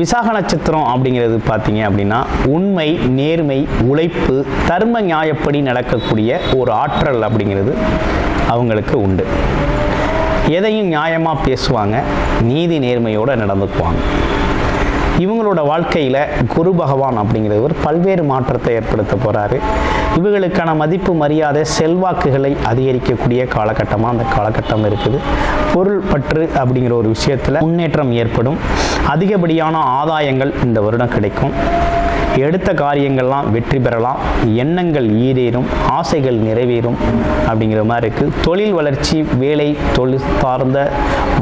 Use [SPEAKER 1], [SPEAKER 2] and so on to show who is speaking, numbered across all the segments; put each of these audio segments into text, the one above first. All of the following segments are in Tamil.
[SPEAKER 1] விசாக நட்சத்திரம் அப்படிங்கிறது பார்த்தீங்க அப்படின்னா உண்மை நேர்மை உழைப்பு தர்ம நியாயப்படி நடக்கக்கூடிய ஒரு ஆற்றல் அப்படிங்கிறது அவங்களுக்கு உண்டு. எதையும் நியாயமாக பேசுவாங்க நீதி நேர்மையோடு நடந்துக்குவாங்க. இவங்களோட வாழ்க்கையில் குரு பகவான் அப்படிங்கிறவர் பல்வேறு மாற்றத்தை ஏற்படுத்த போகிறாரு இவர்களுக்கான மதிப்பு மரியாதை செல்வாக்குகளை அதிகரிக்கக்கூடிய காலகட்டமாக அந்த காலகட்டம் இருக்குது. பொருள் பற்று அப்படிங்கிற ஒரு விஷயத்தில் முன்னேற்றம் ஏற்படும். அதிகப்படியான ஆதாயங்கள் இந்த வருடம் கிடைக்கும். எடுத்த காரியங்கள்லாம் வெற்றி பெறலாம். எண்ணங்கள் ஈரேறும் ஆசைகள் நிறைவேறும் அப்படிங்கிற மாதிரி இருக்குது தொழில் வளர்ச்சி வேலை தொழில் சார்ந்த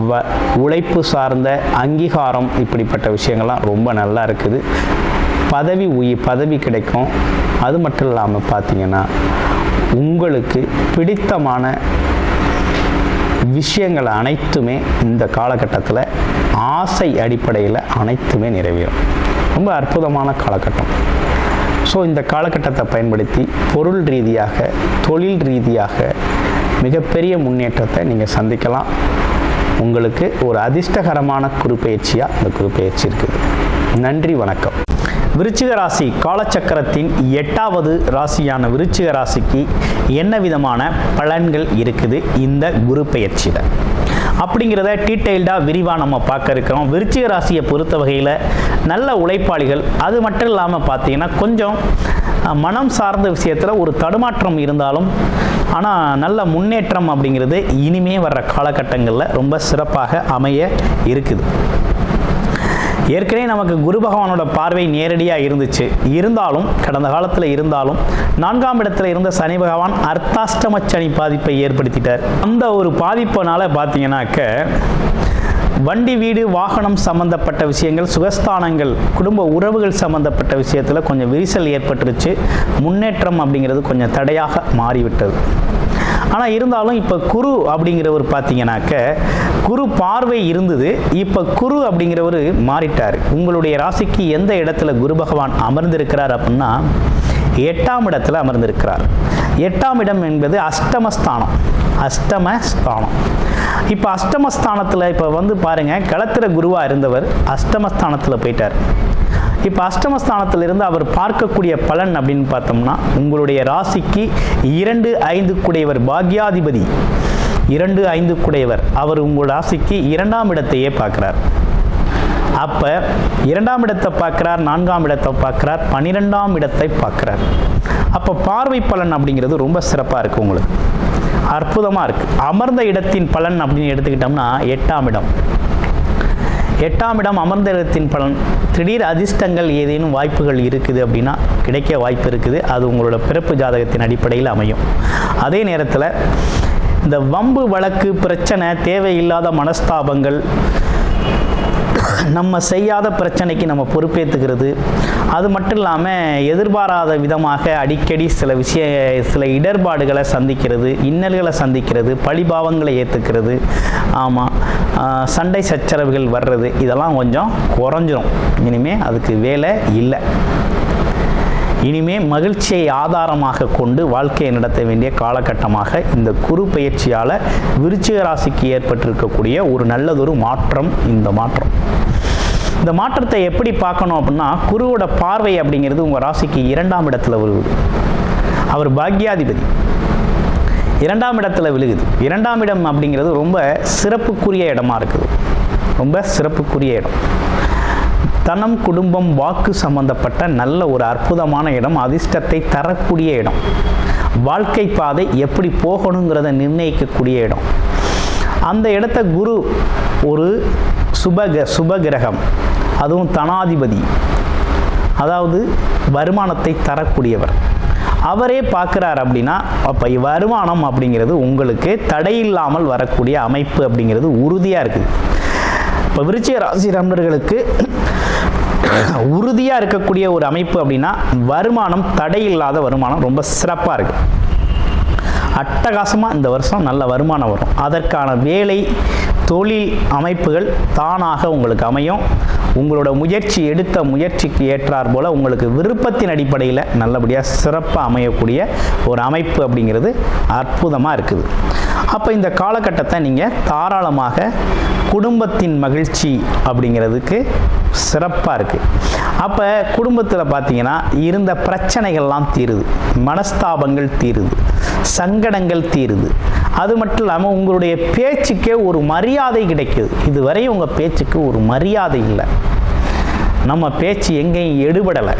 [SPEAKER 1] வ உழைப்பு சார்ந்த அங்கீகாரம் இப்படிப்பட்ட விஷயங்கள்லாம் ரொம்ப நல்லா இருக்குது. பதவி உயிர் பதவி கிடைக்கும். அது மட்டும் இல்லாமல் பார்த்தீங்கன்னா உங்களுக்கு பிடித்தமான விஷயங்கள் அனைத்துமே இந்த காலகட்டத்தில் ஆசை அடிப்படையில் அனைத்துமே நிறைவேறும். ரொம்ப அற்புதமான காலகட்டம். ஸோ இந்த காலகட்டத்தை பயன்படுத்தி பொருள் ரீதியாக தொழில் ரீதியாக மிகப்பெரிய முன்னேற்றத்தை நீங்கள் சந்திக்கலாம். உங்களுக்கு ஒரு அதிர்ஷ்டகரமான குறுப்பெயர்ச்சியாக இந்த குறுப்பெயர்ச்சி இருக்குது. நன்றி வணக்கம். விருச்சிக ராசி காலச்சக்கரத்தின் எட்டாவது ராசியான விருச்சிக ராசிக்கு என்ன விதமான பலன்கள் இருக்குது? இந்த குரு பயிற்சியில் அப்படிங்கிறத டீட்டெயில்டாக விரிவாக நம்ம பார்க்க இருக்கிறோம். விருச்சிக ராசியை பொறுத்த வகையில் நல்ல உழைப்பாளிகள். அது மட்டும் இல்லாமல் பார்த்தீங்கன்னா கொஞ்சம் மனம் சார்ந்த விஷயத்தில் ஒரு தடுமாற்றம் இருந்தாலும் ஆனால் நல்ல முன்னேற்றம் அப்படிங்கிறது இனிமே வர்ற காலகட்டங்களில் ரொம்ப சிறப்பாக அமைய இருக்குது. ஏற்கனவே நமக்கு குரு பகவானோட பார்வை நேரடியாக இருந்துச்சு. இருந்தாலும் கடந்த காலத்தில் இருந்தாலும் நான்காம் இடத்துல இருந்த சனி பகவான் அர்த்தாஷ்டம சனி பாதிப்பை ஏற்படுத்திட்டார். அந்த ஒரு பாதிப்பினால பார்த்தீங்கன்னாக்க வண்டி வீடு வாகனம் சம்பந்தப்பட்ட விஷயங்கள் சுகஸ்தானங்கள் குடும்ப உறவுகள் சம்பந்தப்பட்ட விஷயத்தில் கொஞ்சம் விரிசல் ஏற்பட்டுருச்சு. முன்னேற்றம் அப்படிங்கிறது கொஞ்சம் தடையாக மாறிவிட்டது. ஆனால் இருந்தாலும் இப்போ குரு அப்படிங்கிறவர் பார்த்தீங்கன்னாக்க குரு பார்வை இருந்தது இப்போ குரு அப்படிங்கிறவர் மாறிட்டார். உங்களுடைய ராசிக்கு எந்த இடத்துல குரு பகவான் அமர்ந்திருக்கிறார் அப்படின்னா எட்டாம் இடத்துல அமர்ந்திருக்கிறார். எட்டாம் இடம் என்பது அஷ்டமஸ்தானம். அஷ்டமஸ்தானம். இப்போ அஷ்டமஸ்தானத்தில் இப்போ வந்து பாருங்கள் களத்திர குருவாக இருந்தவர் அஷ்டமஸ்தானத்தில் போயிட்டார். இப்போ அஷ்டமஸ்தானத்திலிருந்து அவர் பார்க்கக்கூடிய பலன் அப்படின்னு பார்த்தோம்னா உங்களுடைய ராசிக்கு இரண்டு ஐந்து கூடையவர் பாக்யாதிபதி. இரண்டு ஐந்து குடையவர் அவர் உங்கள் ராசிக்கு இரண்டாம் இடத்தையே பார்க்குறார். அப்போ இரண்டாம் இடத்தை பார்க்குறார் நான்காம் இடத்தை பார்க்குறார் பன்னிரெண்டாம் இடத்தை பார்க்குறார். அப்போ பார்வை பலன் அப்படிங்கிறது ரொம்ப சிறப்பாக இருக்குது உங்களுக்கு. அற்புதமாக இருக்குது அமர்ந்த இடத்தின் பலன் அப்படின்னு எடுத்துக்கிட்டோம்னா எட்டாம் இடம். எட்டாம் இடம் அமர்ந்த இடத்தின் பலன். திடீர் அதிர்ஷ்டங்கள் ஏதேனும் வாய்ப்புகள் இருக்குது அப்படின்னா கிடைக்க வாய்ப்பு இருக்குது. அது உங்களோட பிறப்பு ஜாதகத்தின் அடிப்படையில் அமையும். அதே நேரத்தில் இந்த வம்பு வழக்கு பிரச்சனை தேவையில்லாத மனஸ்தாபங்கள் நம்ம செய்யாத பிரச்சனைக்கு நம்ம பொறுப்பேற்றுக்கிறது அது மட்டும் இல்லாமல் எதிர்பாராத விதமாக அடிக்கடி சில விஷய சில இடர்பாடுகளை சந்திக்கிறது இன்னல்களை சந்திக்கிறது பழிபாவங்களை ஏற்றுக்கிறது ஆமாம் சண்டை சச்சரவுகள் வர்றது இதெல்லாம் கொஞ்சம் குறைஞ்சிரும். இனிமேல் அதுக்கு வேலை இல்லை. இனிமே மகிழ்ச்சியை ஆதாரமாக கொண்டு வாழ்க்கையை நடத்த வேண்டிய காலகட்டமாக இந்த குரு பயிற்சியால் விருச்சிக ராசிக்கு ஏற்பட்டிருக்கக்கூடிய ஒரு நல்லதொரு மாற்றம் இந்த மாற்றம். இந்த மாற்றத்தை எப்படி பார்க்கணும் அப்படின்னா குருவோட பார்வை அப்படிங்கிறது உங்கள் ராசிக்கு இரண்டாம் இடத்துல விழுகுது. அவர் பாக்யாதிபதி. இரண்டாம் இடத்துல விழுகுது. இரண்டாம் இடம் அப்படிங்கிறது ரொம்ப சிறப்புக்குரிய இடமா இருக்குது. ரொம்ப சிறப்புக்குரிய இடம். தனம் குடும்பம் வாக்கு சம்பந்தப்பட்ட நல்ல ஒரு அற்புதமான இடம் அதிர்ஷ்டத்தை தரக்கூடிய இடம். வாழ்க்கை பாதை எப்படி போகணுங்கிறத நிர்ணயிக்கக்கூடிய இடம். அந்த இடத்த குரு ஒரு சுபக சுபகிரகம் அதுவும் தனாதிபதி அதாவது வருமானத்தை தரக்கூடியவர். அவரே பார்க்குறார் அப்படின்னா அப்போ வருமானம் அப்படிங்கிறது உங்களுக்கு தடையில்லாமல் வரக்கூடிய அமைப்பு அப்படிங்கிறது உறுதியாக இருக்குது இப்போ விருச்சிக ராசி நண்பர்களுக்கு உறுதியாக இருக்கக்கூடிய ஒரு அமைப்பு அப்படின்னா வருமானம் தடையில்லாத வருமானம் ரொம்ப சிறப்பாக இருக்குது அட்டகாசமாக இந்த வருஷம் நல்ல வருமானம் வரும். அதற்கான வேலை தொழில் அமைப்புகள் தானாக உங்களுக்கு அமையும். உங்களோட முயற்சி எடுத்த முயற்சிக்கு ஏற்றார் போல் உங்களுக்கு விருப்பத்தின் அடிப்படையில் நல்லபடியாக சிறப்பாக அமையக்கூடிய ஒரு அமைப்பு அப்படிங்கிறது அற்புதமாக இருக்குது. அப்போ இந்த காலகட்டத்தை நீங்கள் தாராளமாக குடும்பத்தின் மகிழ்ச்சி அப்படிங்கிறதுக்கு சிறப்பாக இருக்குது அப்போ குடும்பத்தில் பார்த்தீங்கன்னா இருந்த பிரச்சனைகள்லாம் தீருது. மனஸ்தாபங்கள் தீருது. சங்கடங்கள் தீருது. அது மட்டும் இல்லாமல் உங்களுடைய பேச்சுக்கே ஒரு மரியாதை கிடைக்குது. இதுவரை உங்கள் பேச்சுக்கு ஒரு மரியாதை இல்லை. நம்ம பேச்சு எங்கேயும் எடுபடலை.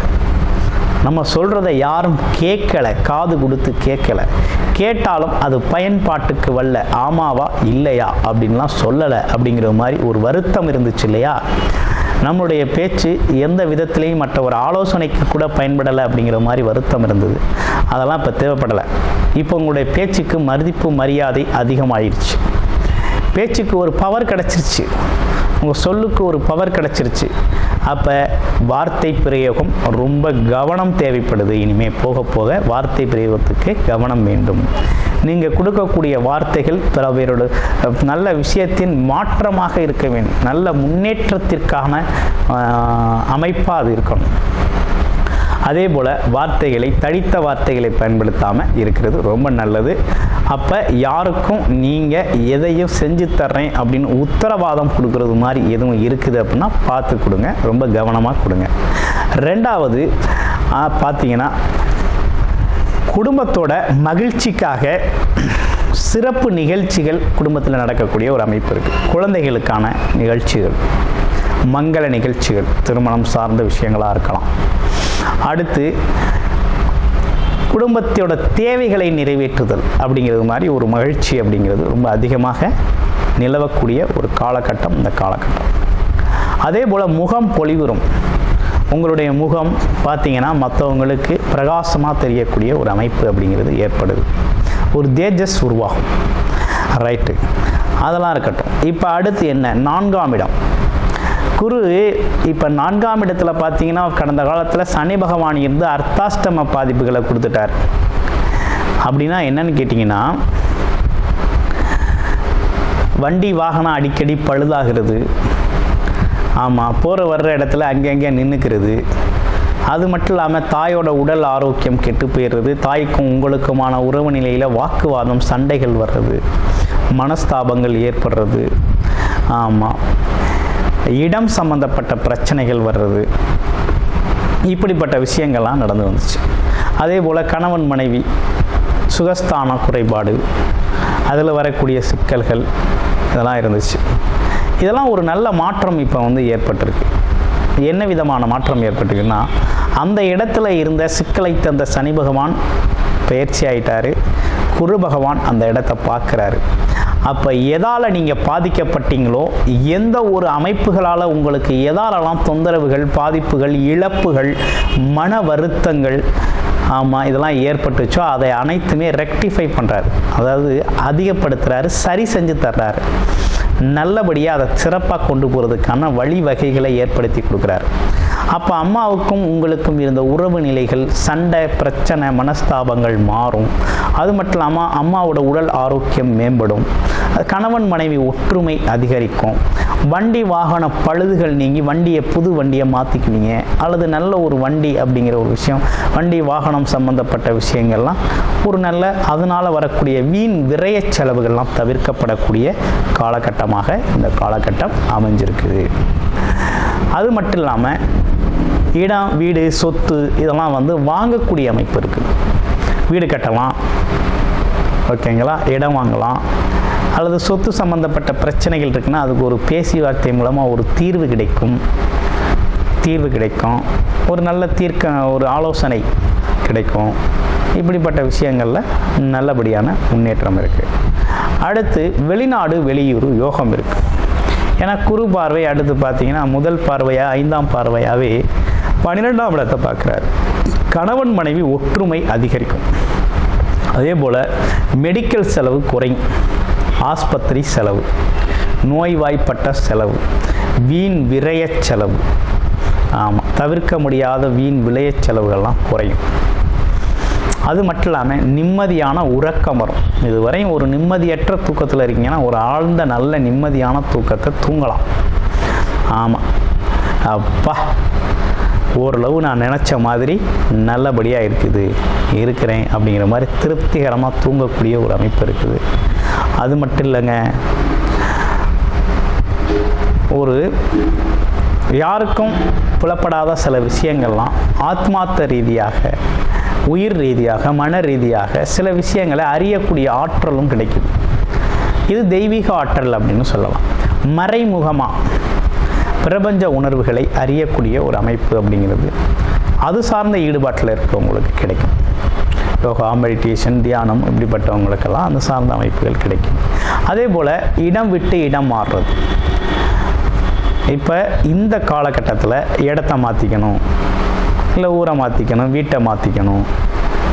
[SPEAKER 1] நம்ம சொல்கிறத யாரும் கேட்கலை. காது கொடுத்து கேட்கலை. கேட்டாலும் அது பயன்பாட்டுக்கு வரல ஆமாவா? இல்லையா? அப்படின்லாம் சொல்லலை. அப்படிங்கிற மாதிரி ஒரு வருத்தம் இருந்துச்சு இல்லையா? நம்மளுடைய பேச்சு எந்த விதத்திலையும் மற்ற ஒரு ஆலோசனைக்கு கூட பயன்படலை அப்படிங்கிற மாதிரி வருத்தம் இருந்தது. அதெல்லாம் இப்போ தேவைப்படலை. இப்போ உங்களுடைய பேச்சுக்கு மதிப்பு மரியாதை அதிகமாகிடுச்சு பேச்சுக்கு ஒரு பவர் கிடச்சிருச்சு. உங்கள் சொல்லுக்கு ஒரு பவர் கிடச்சிருச்சு. அப்போ வார்த்தை பிரயோகம் ரொம்ப கவனம் தேவைப்படுது. இனிமேல் போக போக வார்த்தை பிரயோகத்துக்கு கவனம் வேண்டும். நீங்கள் கொடுக்கக்கூடிய வார்த்தைகள் பிற பேரோட நல்ல விஷயத்தின் மாற்றமாக இருக்க வேண்டும். நல்ல முன்னேற்றத்திற்கான அமைப்பாக அது இருக்கணும். அதே போல் வார்த்தைகளை தடித்த வார்த்தைகளை பயன்படுத்தாமல் இருக்கிறது ரொம்ப நல்லது. அப்போ யாருக்கும் நீங்கள் எதையும் செஞ்சு தர்றேன் அப்படின்னு உத்தரவாதம் கொடுக்கறது மாதிரி எதுவும் இருக்குது அப்படின்னா பார்த்து கொடுங்க. ரொம்ப கவனமாக கொடுங்க. ரெண்டாவது பார்த்தீங்கன்னா குடும்பத்தோட மகிழ்ச்சிக்காக சிறப்பு நிகழ்ச்சிகள் குடும்பத்தில் நடக்கக்கூடிய ஒரு அமைப்பு இருக்குது குழந்தைகளுக்கான நிகழ்ச்சிகள் மங்கள நிகழ்ச்சிகள் திருமணம் சார்ந்த விஷயங்களாக இருக்கலாம். அடுத்து குடும்பத்தோட தேவைகளை நிறைவேற்றுதல் அப்படிங்கிறது மாதிரி ஒரு மகிழ்ச்சி அப்படிங்கிறது ரொம்ப அதிகமாக நிலவக்கூடிய ஒரு காலகட்டம் இந்த காலகட்டம். அதே போல் முகம் பொலிவுறும். உங்களுடைய முகம் பார்த்தீங்கன்னா மற்றவங்களுக்கு பிரகாசமாக தெரியக்கூடிய ஒரு அமைப்பு அப்படிங்கிறது ஏற்படுது. ஒரு தேஜஸ் உருவாகும். ரைட்டு அதெல்லாம் இருக்கட்டும். இப்போ அடுத்து என்ன? நான்காம் இடம். குரு இப்போ நான்காம் இடத்துல பார்த்தீங்கன்னா கடந்த காலத்தில் சனி பகவான் இருந்து அர்த்தாஷ்டம பாதிப்புகளை கொடுத்துட்டார். அப்படின்னா என்னன்னு கேட்டிங்கன்னா வண்டி வாகனம் அடிக்கடி பழுதாகிறது. ஆமாம் போகிற வர்ற இடத்துல அங்கங்கே நின்றுக்கிறது அது மட்டும் இல்லாமல் தாயோட உடல் ஆரோக்கியம் கெட்டு போயிடுறது தாய்க்கும் உங்களுக்குமான உறவு நிலையில் வாக்குவாதம் சண்டைகள் வர்றது மனஸ்தாபங்கள் ஏற்படுறது. ஆமாம் இடம் சம்மந்தப்பட்ட பிரச்சனைகள் வர்றது. இப்படிப்பட்ட விஷயங்கள்லாம் நடந்து வந்துச்சு. அதே போல் கணவன் மனைவி சுகஸ்தான குறைபாடு அதில் வரக்கூடிய சிக்கல்கள் இதெல்லாம் இருந்துச்சு. இதெல்லாம் ஒரு நல்ல மாற்றம் இப்போ வந்து ஏற்பட்டிருக்கு. என்ன விதமான மாற்றம் ஏற்பட்டிருக்குன்னா அந்த இடத்துல இருந்த சிக்கலை தந்த சனி பகவான் பயிற்சி ஆயிட்டாரு. குரு பகவான் அந்த இடத்த பார்க்குறாரு. அப்போ எதால் நீங்கள் பாதிக்கப்பட்டீங்களோ எந்த ஒரு அமைப்புகளால் உங்களுக்கு எதாலெல்லாம் தொந்தரவுகள் பாதிப்புகள் இழப்புகள் மன வருத்தங்கள் ஆமாம் இதெல்லாம் ஏற்பட்டுச்சோ அதை அனைத்துமே ரெக்டிஃபை பண்ணுறாரு அதாவது அதிகப்படுத்துகிறாரு சரி செஞ்சு தர்றாரு. நல்லபடியாக அதை சிறப்பாக கொண்டு போகிறதுக்கான வழிவகைகளை ஏற்படுத்தி கொடுக்குறாரு. அப்போ அம்மாவுக்கும் உங்களுக்கும் இருந்த உறவு நிலைகள் சண்டை பிரச்சனை மனஸ்தாபங்கள் மாறும். அது மட்டும் இல்லாமல் அம்மாவோட உடல் ஆரோக்கியம் மேம்படும். கணவன் மனைவி ஒற்றுமை அதிகரிக்கும். வண்டி வாகன பழுதுகள் நீங்கி வண்டியை புது வண்டியை மாற்றிக்குவீங்க அல்லது நல்ல ஒரு வண்டி அப்படிங்கிற ஒரு விஷயம் வண்டி வாகனம் சம்பந்தப்பட்ட விஷயங்கள்லாம் ஒரு நல்ல அதனால் வரக்கூடிய வீண் விரைய செலவுகள்லாம் தவிர்க்கப்படக்கூடிய காலகட்டமாக இந்த காலகட்டம் அமைஞ்சிருக்குது. அது மட்டும் இல்லாமல் இடம் வீடு சொத்து இதெல்லாம் வந்து வாங்கக்கூடிய அமைப்பு இருக்குது வீடு கட்டலாம். ஓகேங்களா? இடம் வாங்கலாம். அல்லது சொத்து சம்பந்தப்பட்ட பிரச்சனைகள் இருக்குன்னா அதுக்கு ஒரு பேசிவார்த்தை மூலமாக ஒரு தீர்வு கிடைக்கும். தீர்வு கிடைக்கும். ஒரு நல்ல தீர்க்க ஒரு ஆலோசனை கிடைக்கும். இப்படிப்பட்ட விஷயங்களில் நல்லபடியான முன்னேற்றம் இருக்குது அடுத்து வெளிநாடு வெளியூர் யோகம் இருக்குது ஏன்னா குறு பார்வை அடுத்து பார்த்தீங்கன்னா முதல் பார்வையாக ஐந்தாம் பார்வையாகவே பன்னிரெண்டாம் இடத்தை பார்க்குறாரு கணவன் மனைவி ஒற்றுமை அதிகரிக்கும். அதே போல் மெடிக்கல் செலவு குறையும். ஆஸ்பத்திரி செலவு நோய்வாய்ப்பட்ட செலவு வீண் விரய செலவு. ஆமாம் தவிர்க்க முடியாத வீண் விளைய செலவுகள்லாம் குறையும். அது மட்டும் இல்லாமல் நிம்மதியான உறக்கம் வரும். இதுவரையும் ஒரு நிம்மதியற்ற தூக்கத்தில் இருக்கீங்கன்னா ஒரு ஆழ்ந்த நல்ல நிம்மதியான தூக்கத்தை தூங்கலாம். ஆமாம் அப்பா ஓரளவு நான் நினச்ச மாதிரி நல்லபடியாக இருக்குது இருக்கிறேன் அப்படிங்கிற மாதிரி திருப்திகரமாக தூங்கக்கூடிய ஒரு அமைப்பு இருக்குது. அது மட்டும் இல்லைங்க. ஒரு யாருக்கும் புலப்படாத சில விஷயங்கள்லாம் ஆத்மார்த்த ரீதியாக உயிர் ரீதியாக மன ரீதியாக சில விஷயங்களை அறியக்கூடிய ஆற்றலும் கிடைக்கும். இது தெய்வீக ஆற்றல் அப்படின்னு சொல்லலாம். மறைமுகமாக பிரபஞ்ச உணர்வுகளை அறியக்கூடிய ஒரு அமைப்பு அப்படிங்கிறது. அது சார்ந்த ஈடுபாட்டில் இருக்கிறவங்களுக்கு கிடைக்கும். யோகா மெடிடேஷன் தியானம் இப்படிப்பட்டவங்களுக்கெல்லாம் அந்த சார்ந்த அமைப்புகள் கிடைக்கும். அதே போல் இடம் விட்டு இடம் மாறுறது. இப்போ இந்த காலகட்டத்தில் இடத்த மாற்றிக்கணும் இல்லை ஊரை மாற்றிக்கணும் வீட்டை மாற்றிக்கணும்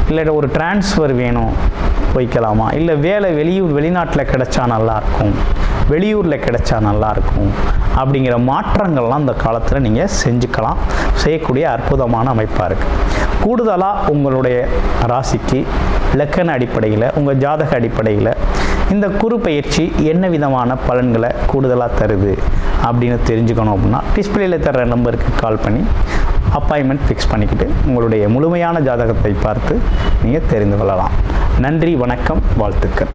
[SPEAKER 1] இல்லை ஒரு டிரான்ஸ்ஃபர் வேணும் போய்க்கலாமா இல்லை வேலை வெளியூர் வெளிநாட்டில் கிடைச்சா நல்லாயிருக்கும் வெளியூரில் கிடைச்சா நல்லாயிருக்கும் அப்படிங்கிற மாற்றங்கள்லாம் இந்த காலத்தில் நீங்கள் செஞ்சுக்கலாம். செய்யக்கூடிய அற்புதமான அமைப்பாக இருக்குது கூடுதலாக உங்களுடைய ராசிக்கு லக்கண அடிப்படையில் உங்கள் ஜாதக அடிப்படையில் இந்த குறு பயிற்சி என்ன விதமான பலன்களை கூடுதலாக தருது அப்படின்னு தெரிஞ்சுக்கணும் அப்படின்னா டிஸ்பிளேல தர்ற நம்பருக்கு கால் பண்ணி அப்பாயின்மெண்ட் ஃபிக்ஸ் பண்ணிக்கிட்டு உங்களுடைய முழுமையான ஜாதகத்தை பார்த்து நீங்கள் தெரிந்து கொள்ளலாம். நன்றி வணக்கம் வாழ்த்துக்கள்.